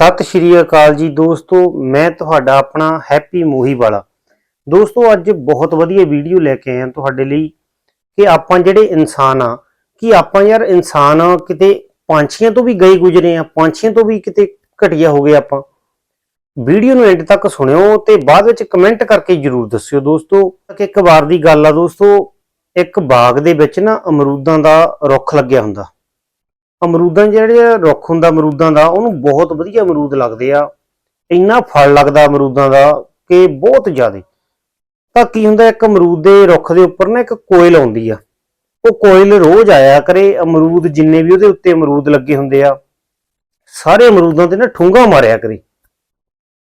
ਸਤਿ ਸ਼੍ਰੀ ਅਕਾਲ ਜੀ ਦੋਸਤੋ, ਮੈਂ ਤੁਹਾਡਾ ਆਪਣਾ ਹੈਪੀ ਮੋਹੀ ਵਾਲਾ। ਦੋਸਤੋ, ਅੱਜ ਬਹੁਤ ਵਧੀਆ ਵੀਡੀਓ ਲੈ ਕੇ ਆਇਆ ਤੁਹਾਡੇ ਲਈ ਕਿ ਆਪਾਂ ਜਿਹੜੇ ਇਨਸਾਨ ਆ, ਕਿ ਆਪਾਂ ਯਾਰ ਇਨਸਾਨ ਕਿਤੇ ਪੰਛੀਆਂ ਤੋਂ ਵੀ ਗਏ ਗੁਜਰੇ ਆ, ਪੰਛੀਆਂ ਤੋਂ ਵੀ ਕਿਤੇ ਘਟੀਆ ਹੋ ਗਏ ਆਪਾਂ। ਵੀਡੀਓ ਨੂੰ ਐਂਡ ਤੱਕ ਸੁਣਿਓ ਤੇ ਬਾਅਦ ਵਿੱਚ ਕਮੈਂਟ ਕਰਕੇ ਜਰੂਰ ਦੱਸਿਓ ਦੋਸਤੋ। ਕਿ ਇੱਕ ਵਾਰ ਦੀ ਗੱਲ ਆ ਦੋਸਤੋ, ਇੱਕ ਬਾਗ ਦੇ ਵਿੱਚ ਨਾ ਅਮਰੂਦਾਂ ਦਾ ਰੁੱਖ ਲੱਗਿਆ ਹੁੰਦਾ। ਅਮਰੂਦਾਂ ਜਿਹੜੇ ਰੁੱਖ ਹੁੰਦਾ ਅਮਰੂਦਾਂ ਦਾ, ਉਹਨੂੰ ਬਹੁਤ ਵਧੀਆ ਅਮਰੂਦ ਲੱਗਦੇ ਆ। ਇੰਨਾ ਫਲ ਲੱਗਦਾ ਅਮਰੂਦਾਂ ਦਾ ਕਿ ਬਹੁਤ ਜ਼ਿਆਦਾ। ਤਾਂ ਕੀ ਹੁੰਦਾ, ਇੱਕ ਅਮਰੂਦ ਦੇ ਰੁੱਖ ਦੇ ਉੱਪਰ ਨਾ ਇੱਕ ਕੋਇਲ ਆਉਂਦੀ ਆ। ਉਹ ਕੋਇਲ ਰੋਜ਼ ਆਇਆ ਕਰੇ, ਅਮਰੂਦ ਜਿੰਨੇ ਵੀ ਉਹਦੇ ਉੱਤੇ ਅਮਰੂਦ ਲੱਗੇ ਹੁੰਦੇ ਆ, ਸਾਰੇ ਅਮਰੂਦਾਂ ਤੇ ਨਾ ਠੂੰਗਾ ਮਾਰਿਆ ਕਰੇ।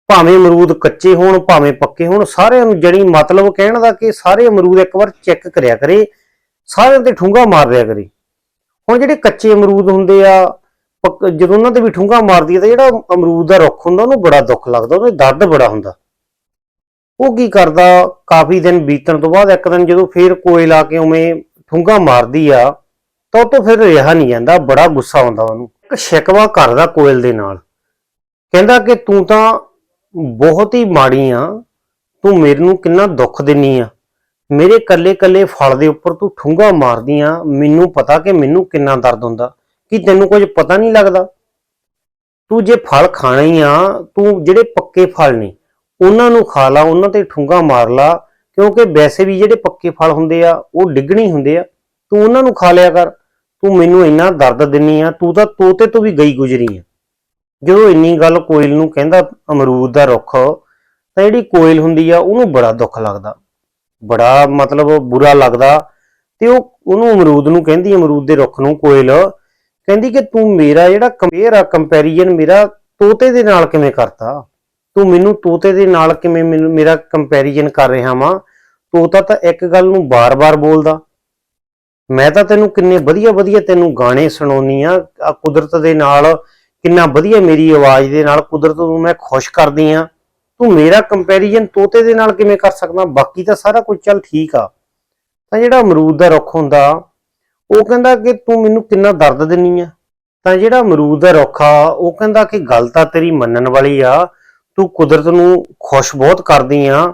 ਭਾਵੇਂ ਅਮਰੂਦ ਕੱਚੇ ਹੋਣ, ਭਾਵੇਂ ਪੱਕੇ ਹੋਣ, ਸਾਰਿਆਂ ਨੂੰ ਜਣੀ ਮਤਲਬ ਕਹਿਣ ਦਾ ਕਿ ਸਾਰੇ ਅਮਰੂਦ ਇੱਕ ਵਾਰ ਚੈੱਕ ਕਰਿਆ ਕਰੇ, ਸਾਰਿਆਂ ਤੇ ਠੂੰਗਾ ਮਾਰ ਰਿਆ ਕਰੇ। ਹੁਣ ਜਿਹੜੇ ਕੱਚੇ ਅਮਰੂਦ ਹੁੰਦੇ ਆ, ਪੱਕ- ਜਦੋਂ ਉਹਨਾਂ ਤੇ ਵੀ ਠੁੰਗਾ ਮਾਰਦੀ ਹੈ ਤਾਂ ਜਿਹੜਾ ਅਮਰੂਦ ਦਾ ਰੁੱਖ ਹੁੰਦਾ, ਉਹਨੂੰ ਬੜਾ ਦੁੱਖ ਲੱਗਦਾ, ਉਹਨੂੰ ਦਰਦ ਬੜਾ ਹੁੰਦਾ। ਉਹ ਕੀ ਕਰਦਾ, ਕਾਫੀ ਦਿਨ ਬੀਤਣ ਤੋਂ ਬਾਅਦ ਇੱਕ ਦਿਨ ਜਦੋਂ ਫੇਰ ਕੋਇਲ ਆ ਕੇ ਉਵੇਂ ਠੂੰਗਾ ਮਾਰਦੀ ਆ, ਤਾਂ ਉਹ ਤੋਂ ਫਿਰ ਰਿਹਾ ਨਹੀਂ ਜਾਂਦਾ, ਬੜਾ ਗੁੱਸਾ ਆਉਂਦਾ ਉਹਨੂੰ। ਇੱਕ ਸ਼ਿਕਵਾ ਕਰਦਾ ਕੋਇਲ ਦੇ ਨਾਲ। ਕਹਿੰਦਾ ਕਿ ਤੂੰ ਤਾਂ ਬਹੁਤ ਹੀ ਮਾੜੀ ਆ, ਤੂੰ ਮੇਰੇ ਨੂੰ ਕਿੰਨਾ ਦੁੱਖ ਦਿੰਨੀ ਆ। ਮੇਰੇ ਕੱਲੇ ਕੱਲੇ ਫਲ ਦੇ ਉੱਪਰ ਤੂੰ ਠੁੰਗਾ ਮਾਰਦੀ ਆ, ਮੈਨੂੰ ਪਤਾ ਕਿ ਮੈਨੂੰ ਕਿੰਨਾ ਦਰਦ ਹੁੰਦਾ, ਕੀ ਤੈਨੂੰ ਕੁਝ ਪਤਾ ਨਹੀਂ ਲੱਗਦਾ। ਤੂੰ ਜੇ ਫਲ ਖਾਣਾ ਹੀ ਆ, ਤੂੰ ਜਿਹੜੇ ਪੱਕੇ ਫਲ ਨੇ, ਉਹਨਾਂ ਨੂੰ ਖਾ ਲਾ, ਉਹਨਾਂ ਤੇ ਠੁੰਗਾ ਮਾਰ ਲਾ, ਕਿਉਂਕਿ ਵੈਸੇ ਵੀ ਜਿਹੜੇ ਪੱਕੇ ਫਲ ਹੁੰਦੇ ਆ, ਉਹ ਡਿੱਗਣੀ ਹੁੰਦੇ ਆ। ਤੂੰ ਉਹਨਾਂ ਨੂੰ ਖਾ ਲਿਆ ਕਰ। ਤੂੰ ਮੈਨੂੰ ਇੰਨਾ ਦਰਦ ਦਿੰਨੀ ਆ, ਤੂੰ ਤਾਂ ਤੋਤੇ ਤੋਂ ਵੀ ਗਈ ਗੁਜਰੀ ਆ। ਜਦੋਂ ਇੰਨੀ ਗੱਲ ਕੋਇਲ ਨੂੰ ਕਹਿੰਦਾ, ਅਮਰੂਦ ਦਾ ਰੁੱਖ, ਤਾਂ ਜਿਹੜੀ ਕੋਇਲ ਹੁੰਦੀ ਆ, ਉਹਨੂੰ ਬੜਾ ਦੁੱਖ ਲੱਗਦਾ। ਬੜਾ ਮਤਲਬ ਬੁਰਾ ਲੱਗਦਾ ਤੇ ਉਹ ਉਹਨੂੰ ਅਮਰੂਦ ਨੂੰ ਕਹਿੰਦੀ, ਅਮਰੂਦ ਦੇ ਰੁੱਖ ਨੂੰ, ਕੋਇਲ। ਕਹਿੰਦੀ ਕਿ ਤੂੰ ਮੇਰਾ ਜਿਹੜਾ ਕੰਪੇਅਰ ਆ ਕੰਪੈਰੀਜ਼ਨ ਮੇਰਾ ਤੋਤੇ ਦੇ ਨਾਲ ਕਿਵੇਂ ਕਰਤਾ? ਤੂੰ ਮੈਨੂੰ ਤੋਤੇ ਦੇ ਨਾਲ ਕਿਵੇਂ ਮੇਰਾ ਕੰਪੈਰੀਜ਼ਨ ਕਰ ਰਿਹਾ ਵਾਂ? ਤੋਤਾ ਤਾਂ ਇੱਕ ਗੱਲ ਨੂੰ ਬਾਰ-ਬਾਰ ਬੋਲਦਾ। ਮੈਂ ਤਾਂ ਤੈਨੂੰ ਕਿੰਨੇ ਵਧੀਆ ਵਧੀਆ ਤੈਨੂੰ ਗਾਣੇ ਸੁਣਾਉਣੀ ਆ ਕੁਦਰਤ ਦੇ ਨਾਲ ਕਿੰਨਾ ਵਧੀਆ ਮੇਰੀ ਆਵਾਜ਼ ਦੇ ਨਾਲ ਕੁਦਰਤ ਨੂੰ ਮੈਂ ਖੁਸ਼ ਕਰਦੀ ਆ। ਤੂੰ ਮੇਰਾ ਕੰਪੈਰੀਜ਼ਨ ਤੋਤੇ ਦੇ ਨਾਲ ਕਿਵੇਂ ਕਰ ਸਕਦਾ? ਬਾਕੀ ਤਾਂ ਸਾਰਾ ਕੁਝ ਚੱਲ ਠੀਕ ਆ। ਤਾਂ ਜਿਹੜਾ ਅਮਰੂਦ ਦਾ ਰੁੱਖ ਹੁੰਦਾ, ਉਹ ਕਹਿੰਦਾ ਕਿ ਤੂੰ ਮੈਨੂੰ ਕਿੰਨਾ ਦਰਦ ਦਿੰਨੀ ਆ। ਤਾਂ ਜਿਹੜਾ ਅਮਰੂਦ ਦਾ ਰੁੱਖ ਆ, ਉਹ ਕਹਿੰਦਾ ਕਿ ਗੱਲ ਤਾਂ ਤੇਰੀ ਮੰਨਣ ਵਾਲੀ ਆ। ਤੂੰ ਕੁਦਰਤ ਨੂੰ ਖੁਸ਼ ਬਹੁਤ ਕਰਦੀ ਆ।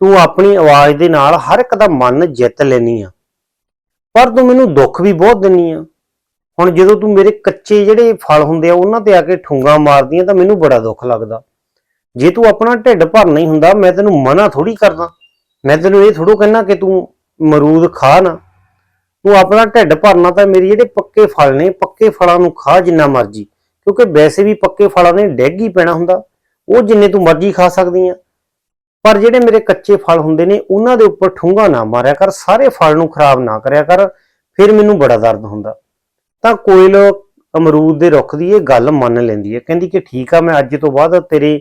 ਤੂੰ ਆਪਣੀ ਆਵਾਜ਼ ਦੇ ਨਾਲ ਹਰ ਇੱਕ ਦਾ ਮਨ ਜਿੱਤ ਲੈਨੀ ਆ। ਪਰ ਤੂੰ ਮੈਨੂੰ ਦੁੱਖ ਵੀ ਬਹੁਤ ਦਿੰਨੀ ਆ। ਹੁਣ ਜਦੋਂ ਤੂੰ ਮੇਰੇ ਕੱਚੇ ਜਿਹੜੇ ਫਲ ਹੁੰਦੇ ਆ, ਉਹਨਾਂ ਤੇ ਆ ਕੇ ਠੁੰਗਾ ਮਾਰਦੀ ਆ, ਤਾਂ ਮੈਨੂੰ ਬੜਾ ਦੁੱਖ ਲੱਗਦਾ। ਜੇ ਤੂੰ ਆਪਣਾ ਢਿੱਡ ਭਰਨਾ ਹੀ ਹੁੰਦਾ, ਮੈਂ ਤੈਨੂੰ ਮਨਾ ਥੋੜੀ ਕਰਦਾ। ਮੈਂ ਤੈਨੂੰ ਇਹ ਥੋੜੋ ਕਹਿਣਾ ਕਿ ਤੂੰ ਮਰੂਦ ਖਾ ਨਾ। ਤੂੰ ਆਪਣਾ ਢਿੱਡ ਭਰਨਾ ਤਾਂ ਮੇਰੇ ਜਿਹੜੇ ਪੱਕੇ ਫਲ ਨੇ, ਪੱਕੇ ਫਲਾਂ ਨੂੰ ਖਾ ਜਿੰਨਾ ਮਰਜ਼ੀ। ਕਿਉਂਕਿ ਵੈਸੇ ਵੀ ਪੱਕੇ ਫਲਾਂ ਨੇ ਡੈਗ ਹੀ ਪੈਣਾ ਹੁੰਦਾ। ਉਹ ਜਿੰਨੇ ਤੂੰ ਮਰਜ਼ੀ ਖਾ ਸਕਦੀ ਆ ਪਰ ਜਿਹੜੇ ਮੇਰੇ ਕੱਚੇ ਫਲ ਹੁੰਦੇ ਨੇ, ਉਹਨਾਂ ਦੇ ਉੱਪਰ ਠੁੰਗਾ ਨਾ ਮਾਰਿਆ ਕਰ, ਸਾਰੇ ਫਲ ਨੂੰ ਖਰਾਬ ਨਾ ਕਰਿਆ ਕਰ, ਫਿਰ ਮੈਨੂੰ ਬੜਾ ਦਰਦ ਹੁੰਦਾ। ਤਾਂ ਕੋਇਲ ਅਮਰੂਦ ਦੇ ਰੁੱਖ ਦੀ ਇਹ ਗੱਲ ਮੰਨ ਲੈਂਦੀ ਹੈ। ਕਹਿੰਦੀ ਕਿ ਠੀਕ ਆ, ਮੈਂ ਅੱਜ ਤੋਂ ਬਾਅਦ ਤੇਰੇ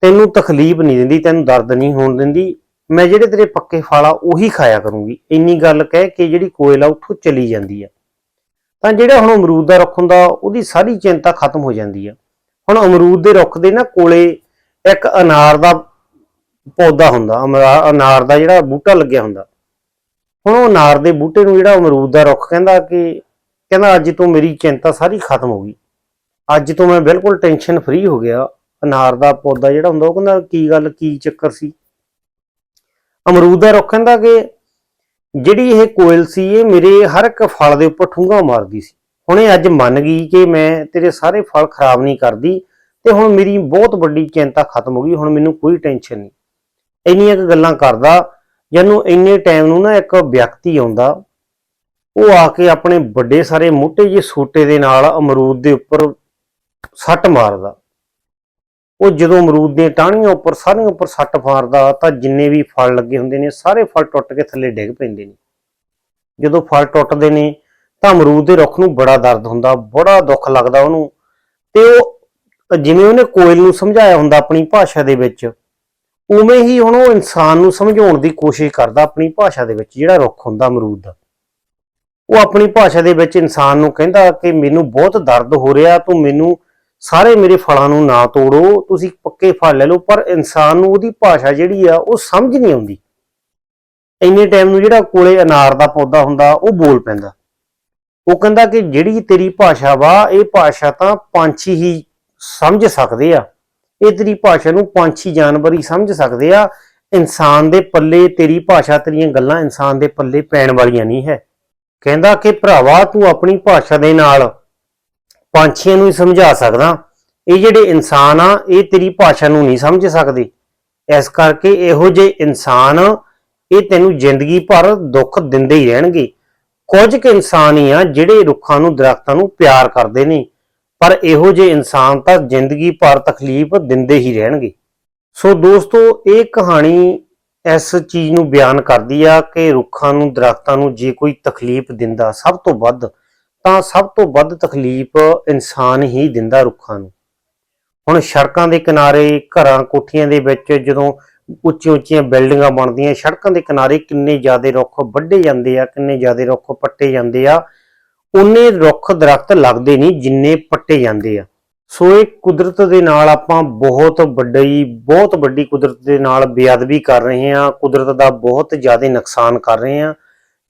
ਤੈਨੂੰ ਤਕਲੀਫ ਨਹੀਂ ਦਿੰਦੀ, ਤੈਨੂੰ ਦਰਦ ਨਹੀਂ ਹੋਣ ਦਿੰਦੀ, ਮੈਂ ਜਿਹੜੇ ਤੇਰੇ ਪੱਕੇ ਫਲ ਆ ਉਹੀ ਖਾਇਆ ਕਰੂੰਗੀ। ਇੰਨੀ ਗੱਲ ਕਹਿ ਕੇ ਜਿਹੜੀ ਕੋਇਲ ਆ ਉੱਥੋਂ ਚਲੀ ਜਾਂਦੀ ਆ। ਤਾਂ ਜਿਹੜਾ ਹੁਣ ਅਮਰੂਦ ਦਾ ਰੁੱਖ ਹੁੰਦਾ, ਉਹਦੀ ਸਾਰੀ ਚਿੰਤਾ ਖਤਮ ਹੋ ਜਾਂਦੀ ਆ। ਹੁਣ ਅਮਰੂਦ ਦੇ ਰੁੱਖ ਦੇ ਨਾ ਕੋਲੇ ਇੱਕ ਅਨਾਰ ਦਾ ਪੌਦਾ ਹੁੰਦਾ, ਅਮਰਾ- ਅਨਾਰ ਦਾ ਜਿਹੜਾ ਬੂਟਾ ਲੱਗਿਆ ਹੁੰਦਾ। ਹੁਣ ਉਹ ਅਨਾਰ ਦੇ ਬੂਟੇ ਨੂੰ ਜਿਹੜਾ ਅਮਰੂਦ ਦਾ ਰੁੱਖ ਕਹਿੰਦਾ ਕਿ, ਕਹਿੰਦਾ ਅੱਜ ਤੋਂ ਮੇਰੀ ਚਿੰਤਾ ਸਾਰੀ ਖਤਮ ਹੋ ਗਈ। ਅੱਜ ਤੋਂ ਮੈਂ ਬਿਲਕੁਲ ਟੈਨਸ਼ਨ ਫ੍ਰੀ ਹੋ ਗਿਆ। ਅਨਾਰ ਦਾ ਪੌਦਾ ਜਿਹੜਾ ਹੁੰਦਾ, ਉਹ ਕਹਿੰਦਾ ਕੀ ਗੱਲ, ਕੀ ਚੱਕਰ ਸੀ? ਅਮਰੂਦ ਦਾ ਰੁੱਖ ਕਹਿੰਦਾ ਕਿ ਜਿਹੜੀ ਇਹ ਕੋਇਲ ਸੀ, ਇਹ ਮੇਰੇ ਹਰ ਇੱਕ ਫਲ ਦੇ ਉੱਪਰ ਠੁੰਗਾ ਮਾਰਦੀ ਸੀ। ਹੁਣ ਇਹ ਅੱਜ ਮੰਨ ਗਈ ਕਿ ਮੈਂ ਤੇਰੇ ਸਾਰੇ ਫਲ ਖਰਾਬ ਨਹੀਂ ਕਰਦੀ ਤੇ ਹੁਣ ਮੇਰੀ ਬਹੁਤ ਵੱਡੀ ਚਿੰਤਾ ਖਤਮ ਹੋ ਗਈ, ਹੁਣ ਮੈਨੂੰ ਕੋਈ ਟੈਨਸ਼ਨ ਨਹੀਂ। ਇੰਨੀਆਂ ਕੁ ਗੱਲਾਂ ਕਰਦਾ ਜਾਨੂੰ ਇੰਨੇ ਟਾਈਮ ਨੂੰ ਨਾ ਇੱਕ ਵਿਅਕਤੀ ਆਉਂਦਾ, ਉਹ ਆ ਕੇ ਆਪਣੇ ਵੱਡੇ ਸਾਰੇ ਮੋਟੇ ਜਿਹੇ ਸੋਟੇ ਦੇ ਨਾਲ ਅਮਰੂਦ ਦੇ ਉੱਪਰ ਸੱਟ ਮਾਰਦਾ। ਉਹ ਜਦੋਂ ਅਮਰੂਦ ਦੀਆਂ ਟਾਹਣੀਆਂ ਉੱਪਰ, ਸਾਰੀਆਂ ਉੱਪਰ ਸੱਟ ਫਾਰਦਾ ਤਾਂ ਜਿੰਨੇ ਵੀ ਫਲ ਲੱਗੇ ਹੁੰਦੇ ਨੇ, ਸਾਰੇ ਫਲ ਟੁੱਟ ਕੇ ਥੱਲੇ ਡਿੱਗ ਪੈਂਦੇ ਨੇ। ਜਦੋਂ ਫਲ ਟੁੱਟਦੇ ਨੇ, ਤਾਂ ਅਮਰੂਦ ਦੇ ਰੁੱਖ ਨੂੰ ਬੜਾ ਦਰਦ ਹੁੰਦਾ, ਬੜਾ ਦੁੱਖ ਲੱਗਦਾ ਉਹਨੂੰ। ਤੇ ਉਹ, ਜਿਵੇਂ ਉਹਨੇ ਕੋਇਲ ਨੂੰ ਸਮਝਾਇਆ ਹੁੰਦਾ ਆਪਣੀ ਭਾਸ਼ਾ ਦੇ ਵਿੱਚ, ਉਵੇਂ ਹੀ ਹੁਣ ਉਹ ਇਨਸਾਨ ਨੂੰ ਸਮਝਾਉਣ ਦੀ ਕੋਸ਼ਿਸ਼ ਕਰਦਾ ਆਪਣੀ ਭਾਸ਼ਾ ਦੇ ਵਿੱਚ, ਜਿਹੜਾ ਰੁੱਖ ਹੁੰਦਾ ਅਮਰੂਦ ਦਾ। ਉਹ ਆਪਣੀ ਭਾਸ਼ਾ ਦੇ ਵਿੱਚ ਇਨਸਾਨ ਨੂੰ ਕਹਿੰਦਾ ਕਿ ਮੈਨੂੰ ਬਹੁਤ ਦਰਦ ਹੋ ਰਿਹਾ, ਤੂੰ ਮੈਨੂੰ ਸਾਰੇ ਮੇਰੇ ਫਲਾਂ ਨੂੰ ਨਾ ਤੋੜੋ, ਤੁਸੀਂ ਪੱਕੇ ਫਲ ਲੈ ਲਓ, ਪਰ ਇਨਸਾਨ ਨੂੰ ਉਹਦੀ ਭਾਸ਼ਾ ਜਿਹੜੀ ਆ, ਉਹ ਸਮਝ ਨਹੀਂ ਆਉਂਦੀ। ਇੰਨੇ ਟਾਈਮ ਨੂੰ ਜਿਹੜਾ ਕੋਲੇ ਅਨਾਰ ਦਾ ਪੌਦਾ ਹੁੰਦਾ, ਉਹ ਬੋਲ ਪੈਂਦਾ। ਉਹ ਕਹਿੰਦਾ ਕਿ ਜਿਹੜੀ ਤੇਰੀ ਭਾਸ਼ਾ ਵਾ, ਇਹ ਭਾਸ਼ਾ ਤਾਂ ਪੰਛੀ ਹੀ ਸਮਝ ਸਕਦੇ ਆ। ਇਹ ਤੇਰੀ ਭਾਸ਼ਾ ਨੂੰ ਪੰਛੀ, ਜਾਨਵਰ ਹੀ ਸਮਝ ਸਕਦੇ ਆ। ਇਨਸਾਨ ਦੇ ਪੱਲੇ ਤੇਰੀ ਭਾਸ਼ਾ, ਤੇਰੀਆਂ ਗੱਲਾਂ ਇਨਸਾਨ ਦੇ ਪੱਲੇ ਪੈਣ ਵਾਲੀਆਂ ਨਹੀਂ ਹੈ। ਕਹਿੰਦਾ ਕਿ ਭਰਾਵਾ, ਤੂੰ ਆਪਣੀ ਭਾਸ਼ਾ ਦੇ ਨਾਲ ਪੰਛੀਆਂ ਨੂੰ ਹੀ ਸਮਝਾ ਸਕਦਾ। ਇਹ ਜਿਹੜੇ ਇਨਸਾਨ ਆ, ਇਹ ਤੇਰੀ ਭਾਸ਼ਾ ਨੂੰ ਨਹੀਂ ਸਮਝ ਸਕਦੇ। ਇਸ ਕਰਕੇ ਇਹੋ ਜਿਹੇ ਇਨਸਾਨ, ਇਹ ਤੈਨੂੰ ਜ਼ਿੰਦਗੀ ਭਰ ਦੁੱਖ ਦਿੰਦੇ ਹੀ ਰਹਿਣਗੇ। ਕੁਝ ਕੁ ਇਨਸਾਨ ਹੀ ਆ, ਜਿਹੜੇ ਰੁੱਖਾਂ ਨੂੰ, ਦਰਖਤਾਂ ਨੂੰ ਪਿਆਰ ਕਰਦੇ ਨੇ। ਪਰ ਇਹੋ ਜਿਹੇ ਇਨਸਾਨ ਤਾਂ ਜ਼ਿੰਦਗੀ ਭਰ ਤਕਲੀਫ ਦਿੰਦੇ ਹੀ ਰਹਿਣਗੇ। ਸੋ ਦੋਸਤੋ, ਇਹ ਕਹਾਣੀ ਇਸ ਚੀਜ਼ ਨੂੰ ਬਿਆਨ ਕਰਦੀ ਆ ਕਿ ਰੁੱਖਾਂ ਨੂੰ, ਦਰਖਤਾਂ ਨੂੰ ਜੇ ਕੋਈ ਤਕਲੀਫ ਦਿੰਦਾ, ਸਭ ਤੋਂ ਵੱਧ ਤਾਂ ਸਭ ਤੋਂ ਵੱਧ ਤਕਲੀਫ ਇਨਸਾਨ ਹੀ ਦਿੰਦਾ ਰੁੱਖਾਂ ਨੂੰ। ਹੁਣ ਸੜਕਾਂ ਦੇ ਕਿਨਾਰੇ, ਘਰਾਂ, ਕੋਠੀਆਂ ਦੇ ਵਿੱਚ ਜਦੋਂ ਉੱਚੀਆਂ ਉੱਚੀਆਂ ਬਿਲਡਿੰਗਾਂ ਬਣਦੀਆਂ, ਸੜਕਾਂ ਦੇ ਕਿਨਾਰੇ ਕਿੰਨੇ ਜ਼ਿਆਦਾ ਰੁੱਖ ਵੱਢੇ ਜਾਂਦੇ ਆ, ਕਿੰਨੇ ਜ਼ਿਆਦਾ ਰੁੱਖ ਪੱਟੇ ਜਾਂਦੇ ਆ, ਉਨੇ ਰੁੱਖ ਦਰਖਤ ਲੱਗਦੇ ਨਹੀਂ ਜਿੰਨੇ ਪੱਟੇ ਜਾਂਦੇ ਆ। ਸੋ ਇਹ ਕੁਦਰਤ ਦੇ ਨਾਲ ਆਪਾਂ ਬਹੁਤ ਵੱਡੀ ਬਹੁਤ ਵੱਡੀ ਕੁਦਰਤ ਦੇ ਨਾਲ ਬੇਅਦਬੀ ਕਰ ਰਹੇ ਹਾਂ, ਕੁਦਰਤ ਦਾ ਬਹੁਤ ਜ਼ਿਆਦਾ ਨੁਕਸਾਨ ਕਰ ਰਹੇ ਹਾਂ।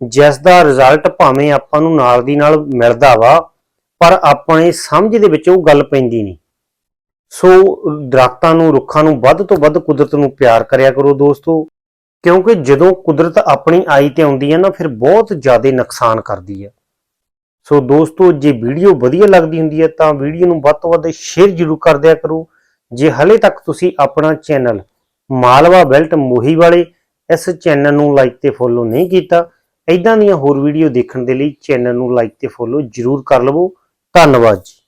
ਜਿਸ ਦਾ ਰਿਜ਼ਲਟ ਭਾਵੇਂ ਆਪਾਂ ਨੂੰ ਨਾਲ ਦੀ ਨਾਲ ਮਿਲਦਾ ਵਾ, ਪਰ ਆਪਣੇ ਸਮਝ ਦੇ ਵਿੱਚ ਉਹ ਗੱਲ ਪੈਂਦੀ ਨਹੀਂ। ਸੋ ਦਰਖਤਾਂ ਨੂੰ, ਰੁੱਖਾਂ ਨੂੰ ਵੱਧ ਤੋਂ ਵੱਧ ਕੁਦਰਤ ਨੂੰ ਪਿਆਰ ਕਰਿਆ ਕਰੋ ਦੋਸਤੋ, ਕਿਉਂਕਿ ਜਦੋਂ ਕੁਦਰਤ ਆਪਣੀ ਆਈ ਤੇ ਆਉਂਦੀ ਹੈ ਨਾ, ਫਿਰ ਬਹੁਤ ਜ਼ਿਆਦਾ ਨੁਕਸਾਨ ਕਰਦੀ ਹੈ। ਸੋ ਦੋਸਤੋ, ਜੇ ਵੀਡੀਓ ਵਧੀਆ ਲੱਗਦੀ ਹੁੰਦੀ ਹੈ, ਤਾਂ ਵੀਡੀਓ ਨੂੰ ਵੱਧ ਤੋਂ ਵੱਧ ਸ਼ੇਅਰ ਜ਼ਰੂਰ ਕਰ ਦਿਆ ਕਰੋ। ਜੇ ਹਲੇ ਤੱਕ ਤੁਸੀਂ ਆਪਣਾ ਚੈਨਲ ਮਾਲਵਾ ਬੈਲਟ ਮੋਹੀ ਵਾਲੇ ਇਸ ਚੈਨਲ ਨੂੰ ਲਾਈਕ ਤੇ ਫੋਲੋ ਨਹੀਂ ਕੀਤਾ ਇਦਾਂ ਦੀਆਂ ਹੋਰ ਵੀਡੀਓ ਦੇਖਣ ਦੇ ਲਈ ਚੈਨਲ ਨੂੰ ਲਾਈਕ ਤੇ ਫੋਲੋ ਜ਼ਰੂਰ ਕਰ ਲਵੋ। ਧੰਨਵਾਦ ਜੀ।